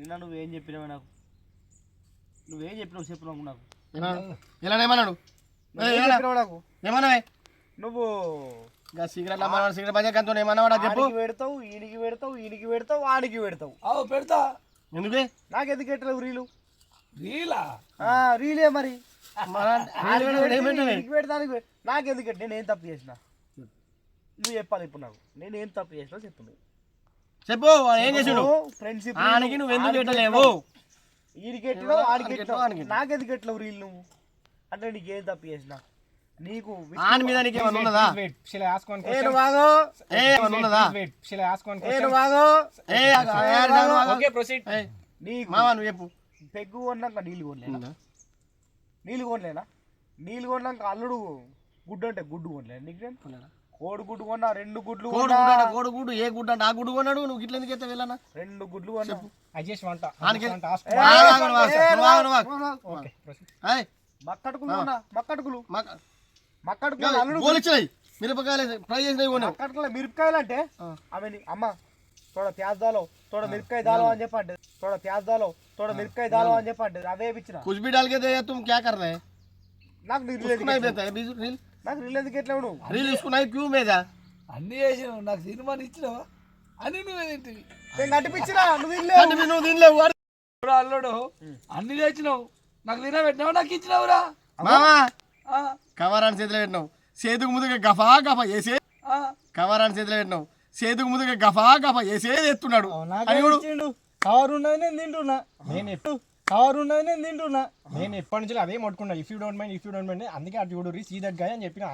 నిన్న నువ్వేం చెప్పినావే నాకు? నువ్వేం చెప్పినావు చెప్పు నాకు నాకు. ఇలా ఏమన్నాడు నాకు? ఏమన్నావే నువ్వు ఇంకా సిగరెట్ అమ్మన్నాడు సిగరెట్ బంద్ కంతో ఏమన్నావాడా చెప్పు. ఆడికి పెడతావు ఈడికి పెడతావు ఈడికి పెడతావు ఆడికి పెడతావు. అవు పెడతా. ఎందుకే? నాకెందుకు ఎట్టలేవు రీలు? రీలా? ఆ, రీలే మరి. మన ఆడికి ఆడికి పెడితే ఏమంటావే? ఈడికి పెడితే ఆడికి పెడితే. నాకెందుకు ఎట్ట? నేను ఏం తప్పు చేసిన? నువ్వు చెప్పాలి ఇప్పుడు నాకు. నేను ఏం తప్పు చేసినా చెప్పు నువ్వు చెప్పు వాడు ఏం చేసిండు? ఫ్రెండ్షిప్ ఆనికి నువ్వు ఎందుకు పెట్టలేవు? రీల్ నువ్వు? అంటే నీకు ఏం తప్పు చేసిన? నీకు ఆని మీద నీకు ఏమన్నా ఉన్నదా? వన్ ఏ ఉన్నదా వన్ ఏ. ఓకే ప్రొసీడ్ నీకు మామ నువ్వు చెప్పు. పెగ్గు కొన్నాక నీళ్ళు కొనలేనా? నీళ్ళు కొనలేనా? నీళ్ళు కొన్నాక అల్లుడు గుడ్డు అంటే గుడ్డు కొనలేనా నీకు? కోడి గుడ్డు కొన్నా రెండు గుడ్లు కోడి గుడ్డు అంటే ఏ గుడ్డు అంటే ఆ గుడ్డు కొన్నాడు? నువ్వు ఇట్లా ఎందుకు ఎత్తావు రెండు గుడ్లు కొన్నా. మిరపకాయలు ఫ్రై చేసినాయి కొన్నావు మిరపకాయలు అంటే అవన్నీ అమ్మ తోడ ప్యాజ్ దాలో తోడ మిరపకాయ దాలో అని చెప్పండి తోడ ప్యాజ్ దాలో తోడ మిరపకాయ దాలో అని చెప్పండి అవే ఇచ్చిన? కుజ్బీ డాల్కే తుమ్ క్యా కర్ రహే నాకు రీల్ నాకు రీల్ ఎందుకు ఎట్లా రీల్ తీసుకున్నాయి క్యూ మీద? అన్ని చేసినావు నాకు సినిమాని ఇచ్చినావా? అని నువ్వు ఏంటివి నేను నడిపించినా నువ్వు తినలేవు. నువ్వు తినలేవు అల్లుడు? అన్ని చేసినావు. నాకు తిన పెట్టినావు? నాకు ఇచ్చినావురా? మామా కవరాన్ని చేతిలో పెట్టినావు. సేతుకు ముందుగా గఫా గఫా చేసే కవరాన్ని చేతిలో పెట్టినావు. సేతుకు ముందుగా గఫా గఫా చేసేది ఎత్తున్నాడు. కవర్ ఉన్నది నేను తింటున్నా. నేను ఎప్పుడు కవర్ ఉన్నది నేను తింటున్నా. నేను ఎప్పటి నుంచి అదే పట్టుకున్నా if you don't mind if you don't mind అందుకే అటు చూడు సీ దట్ గాయ్ అని చెప్పిన.